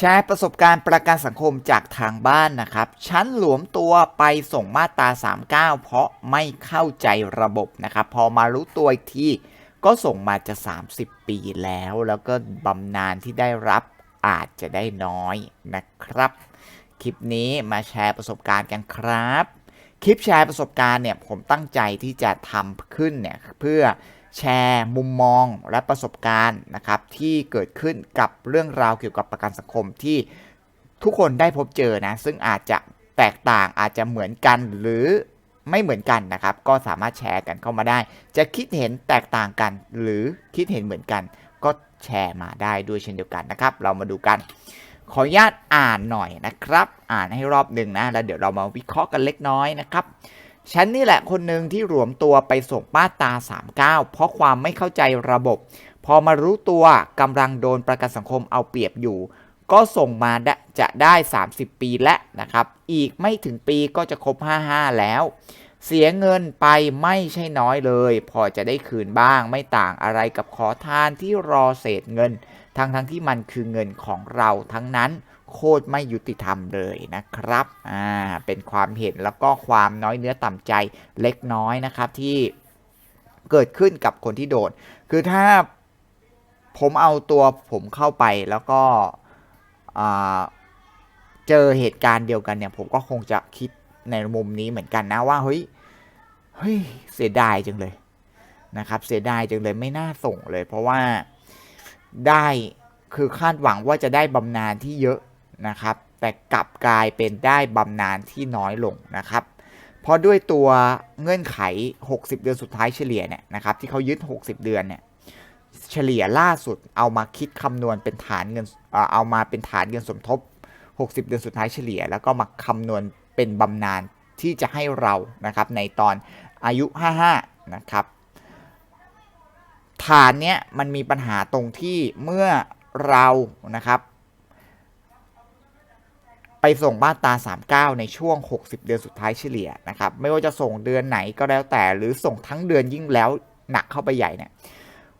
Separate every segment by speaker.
Speaker 1: แชร์ประสบการณ์ประกันสังคมจากทางบ้านนะครับฉันหลวมตัวไปส่งมาตรา 39 เพราะไม่เข้าใจระบบนะครับ พอมารู้ตัวอีกทีก็ส่งมาจะ 30 ปีแล้ว แล้วก็บำนาญที่ได้รับอาจจะได้น้อยนะครับ คลิปนี้มาแชร์ประสบการณ์กันครับ คลิปแชร์ประสบการณ์เนี่ยผมตั้งใจที่จะทำขึ้นเนี่ยเพื่อ แชร์มุมมองและประสบการณ์นะครับที่เกิดขึ้นกับเรื่องราวเกี่ยวกับประกันสังคมที่ทุกคนได้พบเจอนะ ซึ่งอาจจะแตกต่างอาจจะเหมือนกันหรือไม่เหมือนกันนะครับ ก็สามารถแชร์กันเข้ามาได้ จะคิดเห็นแตกต่างกัน หรือคิดเห็นเหมือนกัน ก็แชร์มาได้ด้วยเช่นเดียวกันนะครับ เรามาดูกัน ขออนุญาตอ่านหน่อยนะครับ อ่านให้รอบหนึ่งนะ แล้วเดี๋ยวเรามาวิเคราะห์กันเล็กน้อยนะครับ ฉันนี่แหละคนหนึ่งที่รวมตัวไปส่งมาตา 39 เพราะความไม่เข้าใจระบบ พอมารู้ตัวกำลังโดนประกันสังคมเอาเปรียบอยู่ ก็ส่งมาได้จะได้ 30 ปีแล้วนะครับ อีกไม่ถึงปีก็จะครบ 55 แล้ว เสียเงินไปไม่ใช่น้อยเลย พอจะได้คืนบ้างไม่ต่างอะไรกับขอทานที่รอเศษเงิน ทั้งทั้งที่มันคือเงินของเราทั้งนั้น โคตรไม่ยุติธรรมเลยนะครับ อ่า เป็นความเห็นแล้วก็ความน้อยเนื้อต่ำใจเล็กน้อยนะครับที่เกิดขึ้นกับคนที่โดน คือถ้าผมเอาตัวผมเข้าไปแล้วก็อ่าเจอเหตุการณ์เดียวกันเนี่ย ผมก็คงจะคิดในมุมนี้เหมือนกันนะว่าเฮ้ย เฮ้ย เสียดายจังเลยนะครับ เสียดายจังเลยไม่น่าส่งเลย เพราะว่าได้คือคาดหวังว่าจะได้บำนาญที่เยอะ นะครับ แต่กลับกลายเป็นได้บำนาญที่น้อยลงนะครับ เพราะด้วยตัวเงื่อนไข 60 เดือนสุดท้ายเฉลี่ยเนี่ยนะครับที่เขายึด 60 เดือนเนี่ยเฉลี่ยล่าสุดเอามาคิดคำนวณเป็นฐานเงินเอ่อเอามาเป็นฐานเงินสมทบ 60 เดือนสุดท้ายเฉลี่ย แล้วก็มาคำนวณเป็นบำนาญที่จะให้เรานะครับในตอนอายุ 55 นะครับ ฐานเนี้ยมันมีปัญหาตรงที่เมื่อเรานะครับ ไปส่งมาตรา 39 ในช่วง 60 เดือนสุดท้ายเฉลี่ยนะครับ ไม่ว่าจะส่งเดือนไหนก็แล้วแต่ หรือส่งทั้งเดือนยิ่งแล้วหนักเข้าไปใหญ่เนี่ย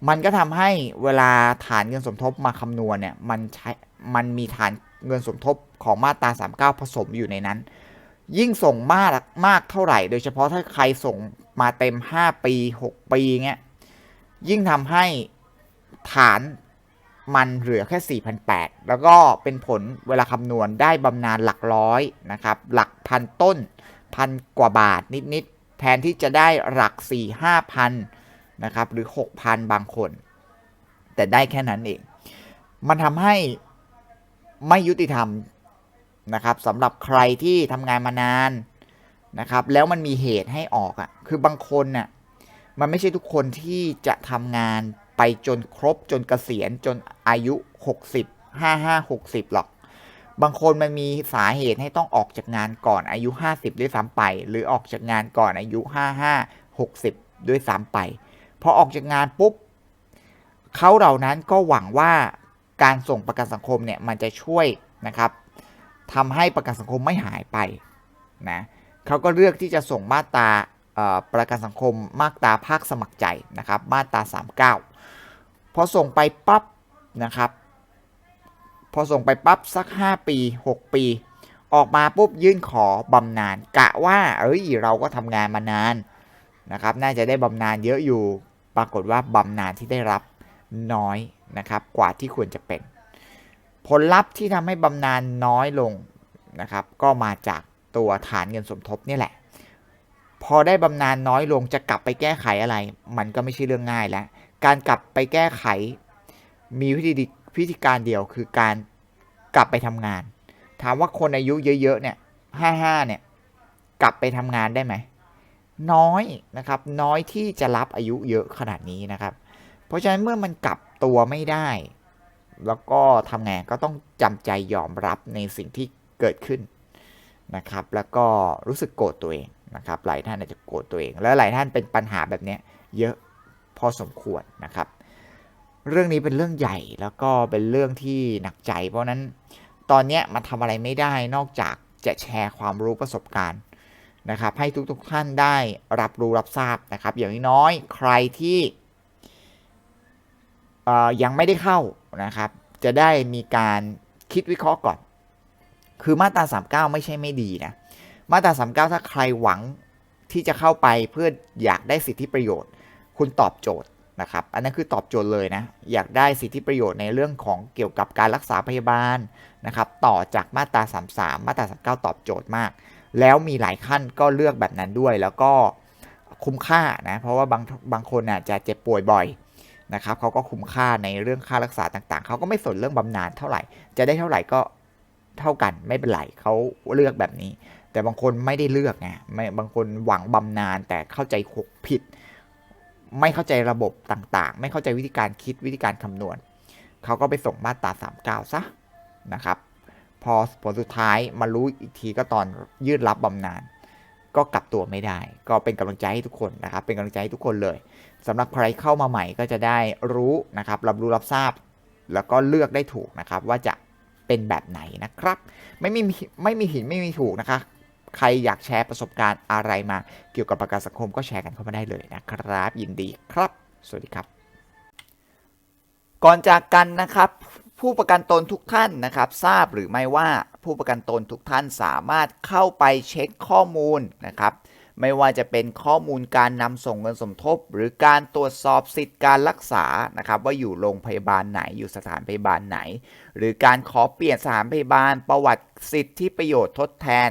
Speaker 1: มันก็ทำให้เวลาฐานเงินสมทบมาคำนวณเนี่ย มันใช้ มันมีฐานเงินสมทบของมาตรา 39 ผสมอยู่ในนั้น ยิ่งส่งมากมากเท่าไหร่ โดยเฉพาะถ้าใครส่งมาเต็ม 5 ปี 6 ปีเงี้ย ยิ่งทำให้ฐาน มันเหลือแค่ 4,800 แล้วก็เป็นผลเวลาคำนวณได้บำนาญหลักร้อยนะครับ หลักพันต้นพันกว่าบาทนิดๆ แทนที่จะได้หลัก 4 5พันนะครับ หรือ 6,000 บางคน แต่ได้แค่นั้นเอง มันทำให้ไม่ยุติธรรมนะครับสำหรับใครที่ทำงานมานานนะครับ แล้วมันมีเหตุให้ออกอะ่ะ คือบางคนน่ะ มันไม่ใช่ทุกคนที่จะทำงาน ไปจนครบจนเกษียณจนอายุ 60 55 60 หรอก บางคนมันมีสาเหตุให้ต้องออกจากงานก่อนอายุ 50 ด้วยซ้ำไป หรือออกจากงานก่อนอายุ 55 60 ด้วยซ้ำไปพอออกจากงานปุ๊บเขาเหล่านั้นก็หวังว่าการส่งประกันสังคมเนี่ยมันจะช่วยนะครับทำให้ประกันสังคมไม่หายไปนะเขาก็เลือกที่จะส่งมาตราประกันสังคมมาตราภาคสมัครใจนะครับ มาตรา 39 อส่งไปปั๊บนะครับ พอส่งไปปั๊บสัก 5 ปี 6 ปี ออกมาปุ๊บยื่นขอบำนาญกะว่าเอ้ยเราก็ทำงานมานานนะครับ น่าจะได้บำนาญเยอะอยู่ ปรากฏว่าบำนาญที่ได้รับน้อยนะครับ กว่าที่ควรจะเป็น ผลลัพธ์ที่ทำให้บำนาญน้อยลงนะครับ ก็มาจากตัวฐานเงินสมทบนี่แหละ พอได้บำนาญน้อยลงจะกลับไปแก้ไขอะไร มันก็ไม่ใช่เรื่องง่ายแล้ว การกลับไปแก้ไข มีวิธีวิธีการเดียวคือการกลับไปทำงาน ถามว่าคนอายุเยอะๆเนี่ยห้าห้าเนี่ยกลับไปทำงานได้ไหม น้อยนะครับ น้อยที่จะรับอายุเยอะขนาดนี้นะครับ เพราะฉะนั้นเมื่อมันกลับตัวไม่ได้ แล้วก็ทำงานก็ต้องจำใจยอมรับในสิ่งที่เกิดขึ้นนะครับ แล้วก็รู้สึกโกรธตัวเองนะครับ หลายท่านอาจจะโกรธตัวเอง และหลายท่านเป็นปัญหาแบบนี้เยอะ พอสมควรนะครับ เรื่องนี้เป็นเรื่องใหญ่แล้วก็เป็นเรื่องที่หนักใจ เพราะนั้นตอนนี้มันทำอะไรไม่ได้นอกจากจะแชร์ความรู้ประสบการณ์นะครับ ให้ทุกๆท่านได้รับรู้รับทราบนะครับ อย่างน้อยใครที่ยังไม่ได้เข้านะครับ จะได้มีการคิดวิเคราะห์ก่อน คือมาตรา 39 ไม่ใช่ไม่ดีนะ มาตรา 39 ถ้าใครหวังที่จะเข้าไปเพื่ออยากได้สิทธิประโยชน์ คุณตอบโจทย์นะครับ อันนั้นคือตอบโจทย์เลยนะ อยากได้สิทธิประโยชน์ในเรื่องของเกี่ยวกับการรักษาพยาบาลนะครับ ต่อจากมาตรา 33 มาตรา 39 ตอบโจทย์มาก แล้วมีหลายขั้นก็เลือกแบบนั้นด้วย แล้วก็คุ้มค่านะ เพราะว่าบางบางคนน่ะจะเจ็บป่วยบ่อยนะครับเขาก็คุ้มค่าในเรื่องค่ารักษาต่างๆ เขาก็ไม่สนเรื่องบำนาญเท่าไหร่ จะได้เท่าไหร่ก็เท่ากันไม่เป็นไรเขาเลือกแบบนี้ แต่บางคนไม่ได้เลือกไงไม่บางคนหวังบำนาญแต่เข้าใจผิด ไม่เข้าใจระบบต่างๆ ไม่เข้าใจวิธีการคิดวิธีการคำนวณ เขาก็ไปส่งมาตรา39ซะนะครับ พอผลสุดท้ายมารู้อีกทีก็ตอนยืดรับบำนาญก็กลับตัวไม่ได้ ก็เป็นกำลังใจให้ทุกคนนะครับ เป็นกำลังใจให้ทุกคนเลยสำหรับใครเข้ามาใหม่ก็จะได้รู้นะครับรับรู้รับทราบ แล้วก็เลือกได้ถูกนะครับ ว่าจะเป็นแบบไหนนะครับ ไม่มีไม่มีหินไม่มีถูกนะคะ ใครอยากแชร์ประสบการณ์อะไรมาเกี่ยวกับประกันสังคมก็แชร์กันเข้ามาได้เลยนะครับ ยินดีครับ สวัสดีครับ ก่อนจากกันนะครับผู้ประกันตนทุกท่านนะครับทราบหรือไม่ว่าผู้ประกันตนทุกท่านสามารถเข้าไปเช็คข้อมูลนะครับไม่ว่าจะเป็นข้อมูลการนำส่งเงินสมทบ หรือการตรวจสอบสิทธิการรักษานะครับว่าอยู่โรงพยาบาลไหนอยู่สถานพยาบาลไหน หรือการขอเปลี่ยนสถานพยาบาลประวัติสิทธิประโยชน์ทดแทน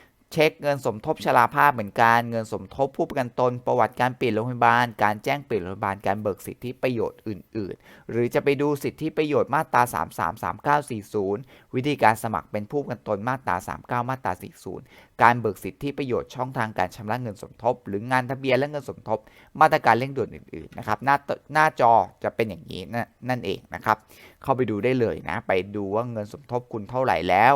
Speaker 1: เช็คเงินสมทบชราภาพเหมือนกัน เงินสมทบผู้ประกันตน ประวัติการเปลี่ยนโรงพยาบาล การแจ้งเปลี่ยนโรงพยาบาล การเบิกสิทธิประโยชน์อื่น ๆ หรือจะไปดูสิทธิประโยชน์มาตรา 333940 วิธีการสมัครเป็นผู้ประกันตนมาตรา 39 มาตรา 40 การเบิกสิทธิประโยชน์ช่องทางการชำระเงินสมทบ หรืองานทะเบียนและเงินสมทบ มาตรการเร่งด่วนอื่น ๆ นะครับ หน้าหน้าจอจะเป็นอย่างนี้นั่นเองนะครับ เข้าไปดูได้เลยนะ ไปดูว่าเงินสมทบคุณเท่าไหร่แล้ว